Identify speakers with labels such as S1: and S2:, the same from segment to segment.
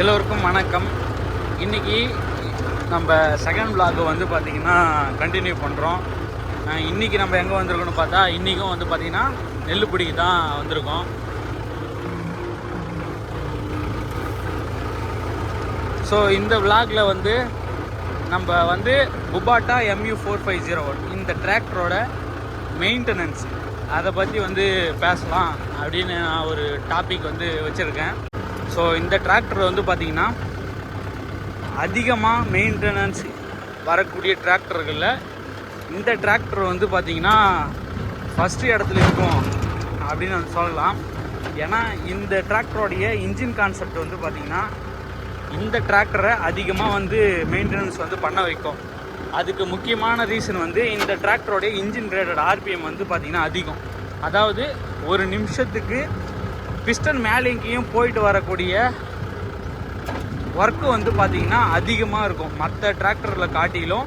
S1: எல்லோருக்கும் வணக்கம். இன்னைக்கு நம்ம செகண்ட் vlog வந்து பார்த்திங்கன்னா கண்டினியூ பண்ணுறோம் இன்றைக்கி நம்ம எங்கே வந்திருக்கோம்னு பார்த்தா இன்றைக்கும் வந்து பார்த்திங்கன்னா நெல்லுப்பிடிக்கு தான் வந்திருக்கோம். ஸோ இந்த vlogல வந்து நம்ம வந்து Kubota MU four five zero one இந்த டிராக்டரோட மெயின்டெனன்ஸ் அதை பற்றி வந்து பேசலாம் அப்படின்னு நான் ஒரு டாபிக் வந்து வச்சுருக்கேன். ஸோ இந்த டிராக்டர் வந்து பார்த்திங்கன்னா அதிகமாக மெயின்டெனன்ஸ் வரக்கூடிய டிராக்டர்களில் இந்த டிராக்டர் வந்து பார்த்திங்கன்னா ஃபஸ்ட்டு இடத்துல இருக்கும் அப்படின்னு வந்து சொல்லலாம். ஏன்னா இந்த டிராக்டருடைய இன்ஜின் கான்செப்ட் வந்து பார்த்திங்கன்னா இந்த டிராக்டரை அதிகமாக வந்து மெயின்டெனன்ஸ் வந்து பண்ண வைக்கும். அதுக்கு முக்கியமான ரீசன் வந்து இந்த டிராக்டருடைய இன்ஜின் கிரேடட் ஆர்பிஎம் வந்து பார்த்திங்கன்னா அதிகம். அதாவது ஒரு நிமிஷத்துக்கு பிஸ்டன் மேலேங்கேயும் போயிட்டு வரக்கூடிய ஒர்க்கு வந்து பார்த்திங்கன்னா அதிகமாக இருக்கும். மற்ற டிராக்டரில் காட்டிலும்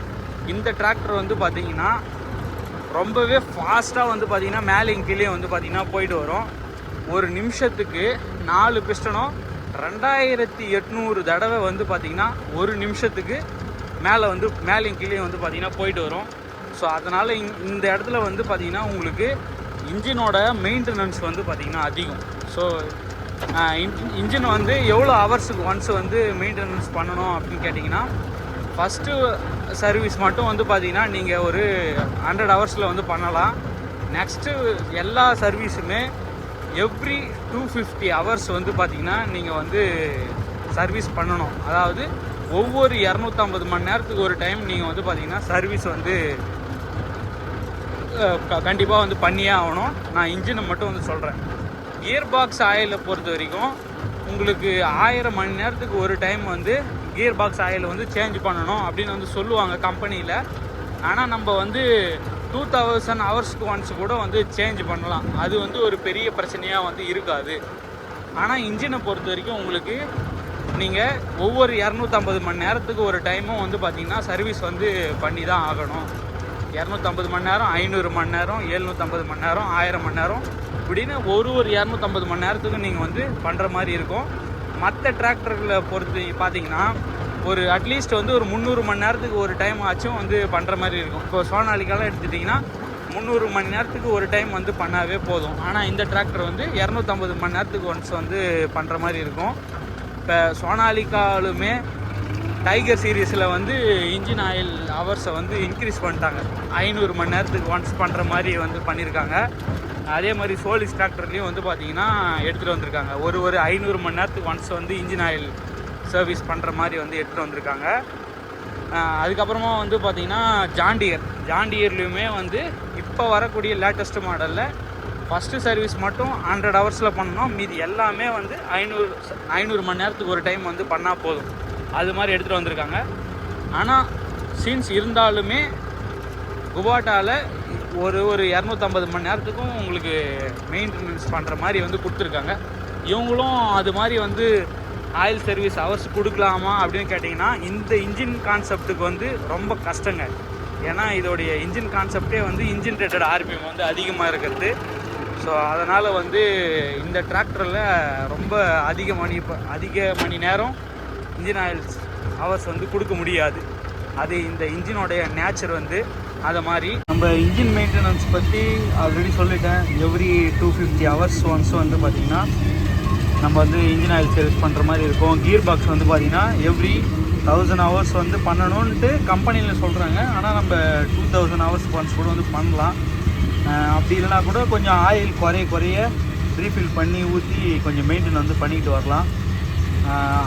S1: இந்த டிராக்டர் வந்து பார்த்திங்கன்னா ரொம்பவே ஃபாஸ்ட்டாக வந்து பார்த்திங்கன்னா மேலேயும் கீழே வந்து பார்த்திங்கன்னா போயிட்டு வரும். ஒரு நிமிஷத்துக்கு நாலு பிஸ்டனும் ரெண்டாயிரத்தி எட்நூறு தடவை வந்து பார்த்திங்கன்னா ஒரு நிமிஷத்துக்கு மேலே வந்து மேலேயும் கீழே வந்து பார்த்திங்கன்னா போயிட்டு வரும். ஸோ அதனால் இந்த இடத்துல வந்து பார்த்திங்கன்னா உங்களுக்கு இன்ஜினோட மெயின்டெனன்ஸ் வந்து பார்த்திங்கன்னா அதிகம். ஸோ இன்ஜின் வந்து எவ்வளோ ஹவர்ஸுக்கு ஒன்ஸ் வந்து மெயின்டெனன்ஸ் பண்ணணும் அப்படின்னு கேட்டிங்கன்னா ஃபஸ்ட்டு சர்வீஸ் மட்டும் வந்து பார்த்தீங்கன்னா நீங்கள் ஒரு ஹண்ட்ரட் ஹவர்ஸில் வந்து பண்ணலாம். நெக்ஸ்ட்டு எல்லா சர்வீஸுமே எவ்ரி டூ ஃபிஃப்டி ஹவர்ஸ் வந்து பார்த்திங்கன்னா நீங்கள் வந்து சர்வீஸ் பண்ணணும். அதாவது ஒவ்வொரு இரநூத்தம்பது மணி நேரத்துக்கு ஒரு டைம் நீங்கள் வந்து பார்த்தீங்கன்னா சர்வீஸ் வந்து கண்டிப்பாக வந்து பண்ணியே ஆகணும். நான் இன்ஜினை மட்டும் வந்து சொல்கிறேன் கியர் பாக்ஸ் ஆயிலை பொறுத்த வரைக்கும் உங்களுக்கு ஆயிரம் மணி நேரத்துக்கு ஒரு டைம் வந்து கியர் பாக்ஸ் ஆயில் வந்து சேஞ்ச் பண்ணணும் அப்படின்னு வந்து சொல்லுவாங்க கம்பெனியில் ஆனால் நம்ம வந்து டூ தௌசண்ட் ஹவர்ஸ்க்கு ஒன்ஸ் கூட வந்து சேஞ்ச் பண்ணலாம். அது வந்து ஒரு பெரிய பிரச்சனையாக வந்து இருக்காது. ஆனால் இன்ஜினை பொறுத்த வரைக்கும் உங்களுக்கு நீங்கள் ஒவ்வொரு இரநூத்தம்பது மணி நேரத்துக்கு ஒரு டைமும் வந்து பார்த்திங்கன்னா சர்வீஸ் வந்து பண்ணி தான் ஆகணும். இரநூத்தம்பது மணி நேரம் ஐநூறு மணி நேரம் எழுநூற்றம்பது மணி நேரம் ஆயிரம் மணி நேரம் அப்படின்னு ஒரு ஒரு இரநூத்தம்பது மணி நேரத்துக்கு நீங்கள் வந்து பண்ணுற மாதிரி இருக்கும். மற்ற டிராக்டர்களை பொறுத்து பார்த்தீங்கன்னா ஒரு அட்லீஸ்ட் வந்து ஒரு முந்நூறு மணி நேரத்துக்கு ஒரு டைம் ஆச்சும் வந்து பண்ணுற மாதிரி இருக்கும். இப்போ சோனாலிக்காலாம் எடுத்துட்டிங்கன்னா முந்நூறு மணி நேரத்துக்கு ஒரு டைம் வந்து பண்ணாவே போதும். ஆனால் இந்த டிராக்டர் வந்து இரநூத்தம்பது மணி நேரத்துக்கு ஒன்ஸ் வந்து பண்ணுற மாதிரி இருக்கும். இப்போ சோனாலிக்காலுமே டைகர் சீரீஸில் வந்து இன்ஜின் ஆயில் ஹவர்ஸை வந்து இன்க்ரீஸ் பண்ணிட்டாங்க. ஐநூறு மணி நேரத்துக்கு ஒன்ஸ் பண்ணுற மாதிரி வந்து பண்ணியிருக்காங்க. அதே மாதிரி சோலிஸ் டிராக்டர்லேயும் வந்து பார்த்தீங்கன்னா எடுத்துகிட்டு வந்திருக்காங்க. ஒரு ஒரு ஐநூறு மணி நேரத்துக்கு ஒன்ஸ் வந்து இன்ஜின் ஆயில் சர்வீஸ் பண்ணுற மாதிரி வந்து எடுத்துகிட்டு வந்திருக்காங்க. அதுக்கப்புறமா வந்து பார்த்தீங்கன்னா ஜாண்டியர். ஜாண்டியர்லேயுமே வந்து இப்போ வரக்கூடிய லேட்டஸ்ட் மாடலில் ஃபஸ்ட்டு சர்வீஸ் மட்டும் ஹண்ட்ரட் ஹவர்ஸில் பண்ணணும். மீதி எல்லாமே வந்து ஐநூறு ஐநூறு மணி நேரத்துக்கு ஒரு டைம் வந்து பண்ணால் போதும். அது மாதிரி எடுத்துகிட்டு வந்திருக்காங்க. ஆனால் சீன்ஸ் இருந்தாலுமே குவாட்டாவில் ஒரு ஒரு இரநூத்தம்பது மணி நேரத்துக்கும் உங்களுக்கு மெயின்டெனன்ஸ் பண்ணுற மாதிரி வந்து கொடுத்துருக்காங்க. இவங்களும் அது மாதிரி வந்து ஆயில் சர்வீஸ் ஹவர்ஸ் கொடுக்கலாமா அப்படின்னு கேட்டிங்கன்னா இந்த இன்ஜின் கான்செப்ட்டுக்கு வந்து ரொம்ப கஷ்டங்க. ஏன்னா இதோடைய இன்ஜின் கான்செப்டே வந்து இன்ஜின் ரேட்டட் ஆர்பிஎம் வந்து அதிகமாக இருக்கிறது. ஸோ அதனால் வந்து இந்த டிராக்டரில் ரொம்ப அதிக மணி அதிக மணி நேரம் இன்ஜின் ஆயில் ஹவர்ஸ் வந்து கொடுக்க முடியாது. அது இந்த இன்ஜினோடைய நேச்சர் வந்து அதை மாதிரி நம்ம இன்ஜின் மெயின்டெனன்ஸ் பற்றி ஆல்ரெடி சொல்லிட்டேன். Every two fifty hours once வந்து பார்த்திங்கன்னா நம்ம வந்து இன்ஜின் ஆயில் சர்வீஸ் பண்ணுற மாதிரி இருக்கும். கியர் பாக்ஸ் வந்து பார்த்திங்கன்னா எவ்ரி தௌசண்ட் ஹவர்ஸ் வந்து பண்ணணுன்ட்டு கம்பெனியில் சொல்கிறாங்க ஆனால் நம்ம டூ தௌசண்ட் ஹவர்ஸ் ஒன்ஸ் கூட வந்து பண்ணலாம். அப்படி இல்லைனா கூட கொஞ்சம் ஆயில் குறைய குறைய ரீஃபில் பண்ணி ஊற்றி கொஞ்சம் மெயின்டைன் வந்து பண்ணிக்கிட்டு வரலாம்.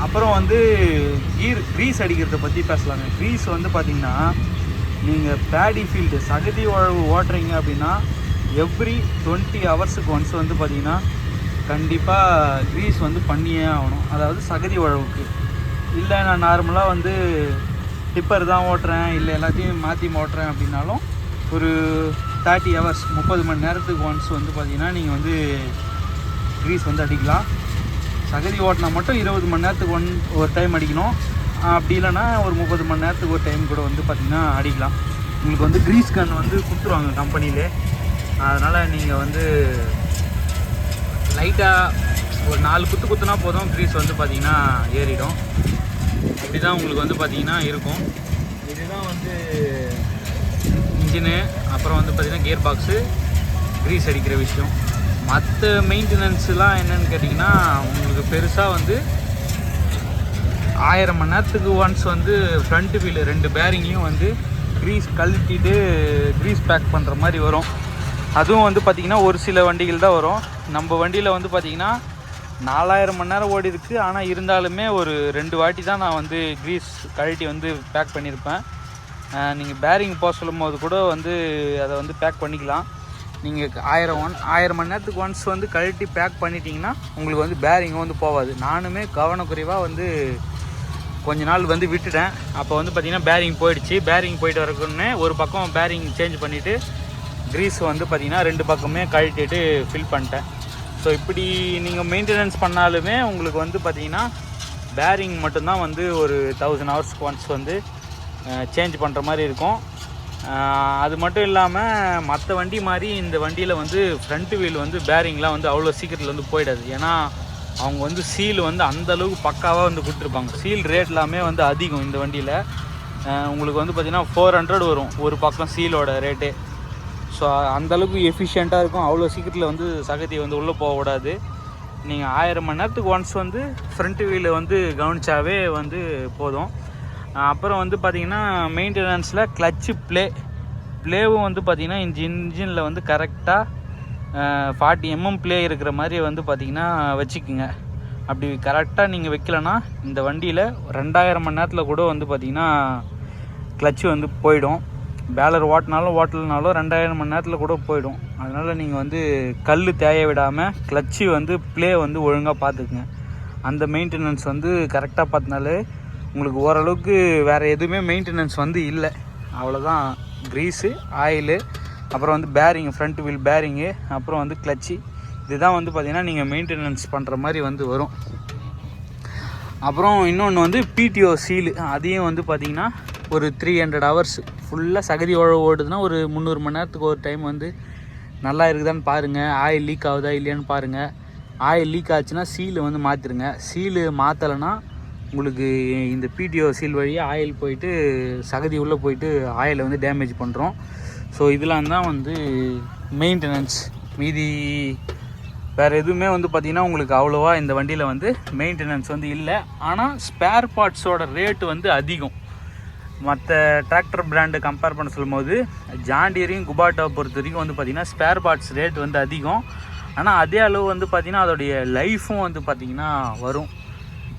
S1: அப்புறம் வந்து கீர் க்ரீஸ் அடிக்கிறத பற்றி பேசலாங்க. க்ரீஸ் வந்து பார்த்திங்கன்னா நீங்கள் பேடி ஃபீல்டு சகதி உழவு ஓட்டுறீங்க அப்படின்னா எவ்ரி டுவெண்ட்டி ஹவர்ஸுக்கு ஒன்ஸ் வந்து பார்த்திங்கன்னா கண்டிப்பாக க்ரீஸ் வந்து பண்ணியே ஆகணும். அதாவது சகதி உழவுக்கு. இல்லை நான் நார்மலாக வந்து டிப்பர் தான் ஓட்டுறேன் இல்லை எல்லாத்தையும் மாற்றி ஓட்டுறேன் அப்படின்னாலும் ஒரு தேர்ட்டி ஹவர்ஸ் முப்பது மணி நேரத்துக்கு ஒன்ஸ் வந்து பார்த்தீங்கன்னா நீங்கள் வந்து க்ரீஸ் வந்து அடிக்கலாம். சகதி ஓட்டினா மட்டும் இருபது மணி நேரத்துக்கு ஒன் ஒரு டைம் அடிக்கணும். அப்படி இல்லைன்னா ஒரு முப்பது மணி நேரத்துக்கு ஒரு டைம் கூட வந்து பார்த்திங்கன்னா அடிக்கலாம். உங்களுக்கு வந்து க்ரீஸ் கன் வந்து கொடுத்துருவாங்க கம்பெனியிலே அதனால் நீங்கள் வந்து லைட்டாக ஒரு நாலு குத்து குத்துனா போதும். க்ரீஸ் வந்து பார்த்திங்கன்னா ஏறிடும். இப்படி தான் உங்களுக்கு வந்து பார்த்திங்கன்னா இருக்கும். இதுதான் வந்து இன்ஜினு அப்புறம் வந்து பார்த்திங்கன்னா கியர் பாக்ஸு க்ரீஸ் அடிக்கிற விஷயம். மற்ற மெயின்டெனன்ஸ்லாம் என்னென்னு கேட்டிங்கன்னா உங்களுக்கு பெருசாக வந்து ஆயிரம் மணி நேரத்துக்கு ஒன்ஸ் வந்து ஃப்ரண்ட் வீல் ரெண்டு பேரிங்லையும் வந்து க்ரீஸ் கழட்டிட்டு க்ரீஸ் பேக் பண்ணுற மாதிரி வரும். அதுவும் வந்து பார்த்திங்கன்னா ஒரு சில வண்டிகள் தான் வரும். நம்ம வண்டியில் வந்து பார்த்திங்கன்னா நாலாயிரம் மணி நேரம் ஓடி இருக்குது ஆனால் இருந்தாலுமே ஒரு ரெண்டு வாட்டி தான் நான் வந்து க்ரீஸ் கழட்டி வந்து பேக் பண்ணியிருப்பேன். நீங்கள் பேரிங் போக சொல்லும் போது கூட வந்து அதை வந்து பேக் பண்ணிக்கலாம். நீங்கள் ஆயிரம் ஒன் ஆயிரம் மணி நேரத்துக்கு ஒன்ஸ் வந்து கழட்டி பேக் பண்ணிட்டீங்கன்னா உங்களுக்கு வந்து பேரிங் வந்து போகாது நானுமே கவனக்குறைவாக வந்து கொஞ்ச நாள் வந்து விட்டுட்டேன். அப்போ வந்து பார்த்திங்கன்னா பேரிங் போயிடுச்சு. பேரிங் போயிட்டு வரக்குன்னே ஒரு பக்கம் பேரிங் சேஞ்ச் பண்ணிவிட்டு க்ரீஸ் வந்து பார்த்திங்கன்னா ரெண்டு பக்கமே கழட்டிட்டு ஃபில் பண்ணிட்டேன். ஸோ இப்படி நீங்கள் மெயின்டெனன்ஸ் பண்ணாலுமே உங்களுக்கு வந்து பார்த்திங்கன்னா பேரிங் மட்டும்தான் வந்து ஒரு தௌசண்ட் ஹவர்ஸ்க்கு ஒன்ஸ் வந்து சேஞ்ச் பண்ணுற மாதிரி இருக்கும். அது மட்டும் இல்லாமல் மற்ற வண்டி மாதிரி இந்த வண்டியில் வந்து ஃப்ரண்ட் வீல் வந்து பேரிங்லாம் வந்து அவ்வளோ சீக்கிரத்தில் வந்து போயிடாது. ஏன்னா அவங்க வந்து சீல் வந்து அந்தளவுக்கு பக்காவாக வந்து கொடுத்துருப்பாங்க. சீல் ரேட் எல்லாமே வந்து அதிகம் இந்த வண்டியில். உங்களுக்கு வந்து பார்த்திங்கன்னா ஃபோர் ஹண்ட்ரட் வரும் ஒரு பக்கம் சீலோட ரேட்டு ஸோ அந்தளவுக்கு எஃபிஷியண்ட்டாக இருக்கும். அவ்வளோ சீக்கிரத்தில் வந்து சகதி வந்து உள்ளே போகக்கூடாது நீங்கள் ஆயிரம் மணி நேரத்துக்கு ஒன்ஸ் வந்து ஃப்ரண்ட் வீலை வந்து கவனிச்சாவே வந்து போதும். அப்புறம் வந்து பார்த்திங்கன்னா மெயின்டெனன்ஸில் கிளச்சு ப்ளே ப்ளேவும் வந்து பார்த்திங்கன்னா இந்த இன்ஜினில் வந்து கரெக்டாக ஃபார்ட்டி எம்எம் ப்ளே இருக்கிற மாதிரி வந்து பார்த்திங்கன்னா வச்சுக்குங்க. அப்படி கரெக்டாக நீங்கள் வைக்கலன்னா இந்த வண்டியில் ரெண்டாயிரம் மணி நேரத்தில் கூட வந்து பார்த்திங்கன்னா கிளச்சு வந்து போயிடும். பேலர் ஓட்டினாலும் ஓட்டலனாலும் ரெண்டாயிரம் மணி நேரத்தில் கூட போயிடும். அதனால் நீங்கள் வந்து கல் தேய விடாமல் கிளச்சு வந்து ப்ளே வந்து ஒழுங்காக பார்த்துக்குங்க அந்த மெயின்டெனன்ஸ் வந்து கரெக்டாக பார்த்தினாலே உங்களுக்கு ஓரளவுக்கு வேறு எதுவுமே மெயின்டெனன்ஸ் வந்து இல்லை. அவ்வளோதான் க்ரீஸு ஆயிலு அப்புறம் வந்து பேரிங் ஃப்ரண்ட் வீல் பேரிங்கு அப்புறம் வந்து கிளச்சு இதுதான் வந்து பார்த்திங்கன்னா நீங்கள் மெயின்டெனன்ஸ் பண்ணுற மாதிரி வந்து வரும். அப்புறம் இன்னொன்று வந்து பிடிஓ சீலு அதையும் வந்து பார்த்திங்கன்னா ஒரு த்ரீ ஹண்ட்ரட் ஹவர்ஸ் ஃபுல்லாக சகதி ஓட ஓடுதுன்னா ஒரு முந்நூறு மணி நேரத்துக்கு ஒரு டைம் வந்து நல்லா இருக்குதான்னு பாருங்கள் ஆயில் லீக் ஆகுதா இல்லையான்னு பாருங்கள் ஆயில் லீக் ஆச்சுன்னா சீலு வந்து மாற்றிடுங்க சீலு மாற்றலைன்னா உங்களுக்கு இந்த பிடிஓ சீல் வழியாக ஆயில் போயிட்டு சகதி உள்ளே போயிட்டு ஆயிலை வந்து டேமேஜ் பண்ணுறோம் ஸோ இதெல்லாம் தான் வந்து மெயின்டெனன்ஸ் மீதி வேறு எதுவுமே வந்து பார்த்திங்கன்னா உங்களுக்கு அவ்வளோவா இந்த வண்டியில் வந்து மெயின்டெனன்ஸ் வந்து இல்லை. ஆனால் ஸ்பேர் பார்ட்ஸோட ரேட்டு வந்து அதிகம். மற்ற டிராக்டர் பிராண்டு கம்பேர் பண்ண சொல்லும்போது ஜாண்டியரையும் குபாட்டோ பொறுத்த வரைக்கும் வந்து பார்த்திங்கன்னா ஸ்பேர் பார்ட்ஸ் ரேட் வந்து அதிகம். ஆனால் அதே அளவு வந்து பார்த்திங்கன்னா அதோடைய லைஃப்பும் வந்து பார்த்திங்கன்னா வரும்.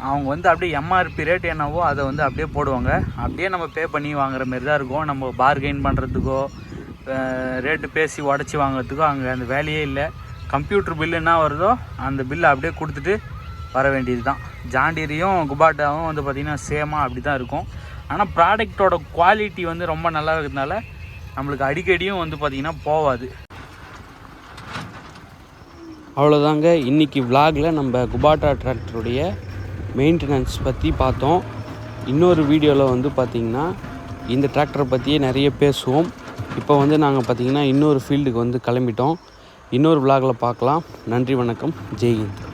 S1: அவங்க வந்து அப்படியே எம்ஆர்பி ரேட் என்னவோ அதை வந்து அப்படியே போடுவாங்க. அப்படியே நம்ம பே பண்ணி வாங்குற மாதிரி தான் இருக்கும். நம்ம பார்கெயின் பண்ணுறதுக்கோ ரேட்டு பேசி உடச்சி வாங்குறதுக்கோ அங்கே அந்த வேலையே இல்லை. கம்ப்யூட்டர் பில்லு என்ன வருதோ அந்த பில்லை அப்படியே கொடுத்துட்டு வர வேண்டியது தான் ஜாண்டிரியும் குபாட்டாவும் வந்து பார்த்திங்கன்னா சேமாக அப்படி தான் இருக்கும். ஆனால் ப்ராடக்டோட குவாலிட்டி வந்து ரொம்ப நல்லா இருக்கிறதுனால நம்மளுக்கு அடிக்கடியும் வந்து பார்த்திங்கன்னா போகாது
S2: அவ்வளோதாங்க இன்றைக்கி விலாகில் நம்ம குபாட்டா டிராக்டருடைய மெயின்டெனன்ஸ் பற்றி பார்த்தோம். இன்னொரு வீடியோவில் வந்து பார்த்திங்கன்னா இந்த டிராக்டரை பற்றியே நிறைய பேசுவோம். இப்போ வந்து நாங்கள் பார்த்திங்கன்னா இன்னொரு ஃபீல்டுக்கு வந்து கிளம்பிட்டோம். இன்னொரு விலாகில் பார்க்கலாம். நன்றி வணக்கம். ஜெய்ஹிந்த்